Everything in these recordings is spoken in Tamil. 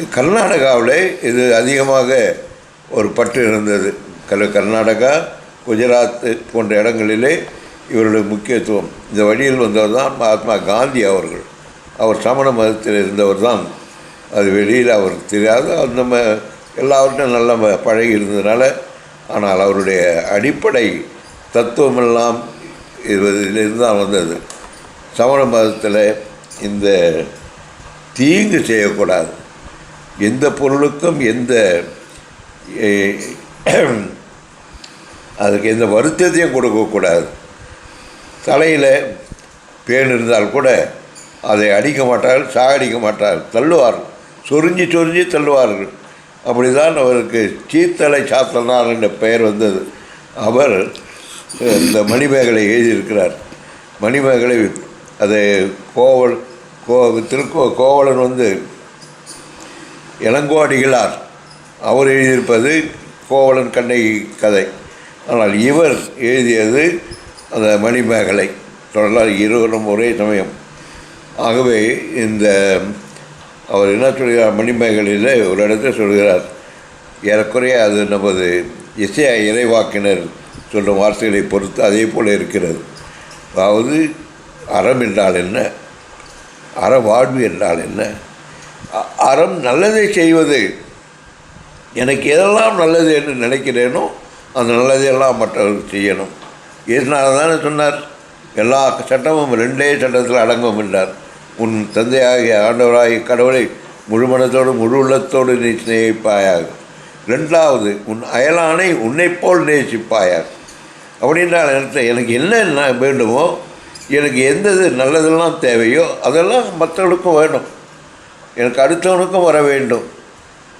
கர்நாடகாவில் இது அதிகமாக ஒரு பற்று இருந்தது. கல் கர்நாடகா குஜராத் போன்ற இடங்களிலே இவருடைய முக்கியத்துவம். இந்த வழியில் வந்தவர் தான் மகாத்மா காந்தி அவர்கள். அவர் சமண மதத்தில் இருந்தவர் தான் அது வெளியில் அவருக்கு தெரியாது. அது நம்ம எல்லாவற்றையும் நல்ல பழகி இருந்ததுனால ஆனால் அவருடைய அடிப்படை தத்துவமெல்லாம் இதிலிருந்து தான் வந்தது. சமண மதத்தில் இந்த தீங்கு செய்யக்கூடாது. எந்த பொருளுக்கும் எந்த அதுக்கு எந்த வருத்தத்தையும் கொடுக்கக்கூடாது தலையில் பேன் இருந்தால் கூட அதை அடிக்க மாட்டார்கள் சாகடிக்க மாட்டார்கள் தள்ளுவார்கள். சொரிஞ்சு சொரிஞ்சு தள்ளுவார்கள். அப்படிதான் அவருக்கு சீத்தலை சாத்தனார் என்ற பெயர் வந்தது. அவர் இந்த மணிமேகலை எழுதியிருக்கிறார். மணிமேகலை அதை கோவல் கோ திருக்கோ கோவலன் வந்து இளங்கோடிகளார் அவர் எழுதியிருப்பது கோவலன் கண்ணகி கதை. ஆனால் இவர் எழுதியது அந்த மணிமேகலை. தொடர்லால் இருவரும் ஒரே சமயம். ஆகவே இந்த அவர் என்ன சொல்கிறார்? மணிமேகலையில் ஒரு இடத்துல சொல்கிறார் ஏறக்குறைய அது நமது இசைய இறைவாக்கினர் சொல்லும் வார்த்தைகளை பொறுத்து அதே போல் இருக்கிறது. அதாவது அறம் என்றால் என்ன? அறவாழ்வு என்றால் என்ன? அறம் நல்லதை செய்வது. எனக்கு எதெல்லாம் நல்லது என்று நினைக்கிறேனோ அந்த நல்லதையெல்லாம் மற்றவர்கள் செய்யணும். இதனால தானே சொன்னார்? எல்லா சட்டமும் ரெண்டே சட்டத்தில் அடங்கும் என்றார். உன் தந்தையாகிய ஆண்டவராகிய கடவுளை முழு மனத்தோடு முழு உள்ளத்தோடு நீ சிநேகிப்பாயாக. ரெண்டாவது உன் அயலானை உன்னை போல் நேசிப்பாயாக. அப்படின்றால் எனக்கு எனக்கு என்ன வேண்டுமோ எனக்கு எந்தது நல்லதெல்லாம் தேவையோ அதெல்லாம் மற்றவர்களுக்கும் வேணும். எனக்கு அடுத்தவனுக்கும் வர வேண்டும்.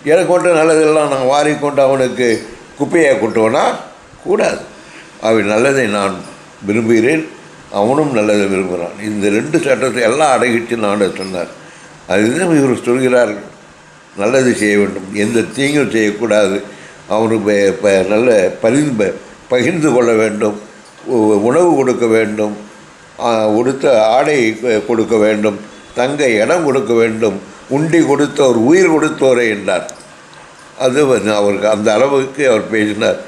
எனக்கு ஒன்று நல்லதெல்லாம் நான் வாரிக்கொண்டு அவனுக்கு குப்பையை கொட்டுவனா கூடாது. அவன் நல்லதை நான் விரும்புகிறேன். அவனும் நல்லதை விரும்புகிறான். இந்த ரெண்டு சட்டத்தை எல்லாம் அடகிட்டு நான் சொன்னார். அதுதான் இவர் சொல்கிறார்கள் நல்லது செய்ய வேண்டும். எந்த தீங்கும் செய்யக்கூடாது. அவனுக்கு நல்ல பரிந்து பகிர்ந்து கொள்ள வேண்டும். உணவு கொடுக்க வேண்டும். உடுத்த ஆடை கொடுக்க வேண்டும். தங்க இடம் கொடுக்க வேண்டும். உண்டி கொடுத்தோர் உயிர் கொடுத்தோரே என்றார். அது அவருக்கு அந்த அளவுக்கு அவர் பேசினார்.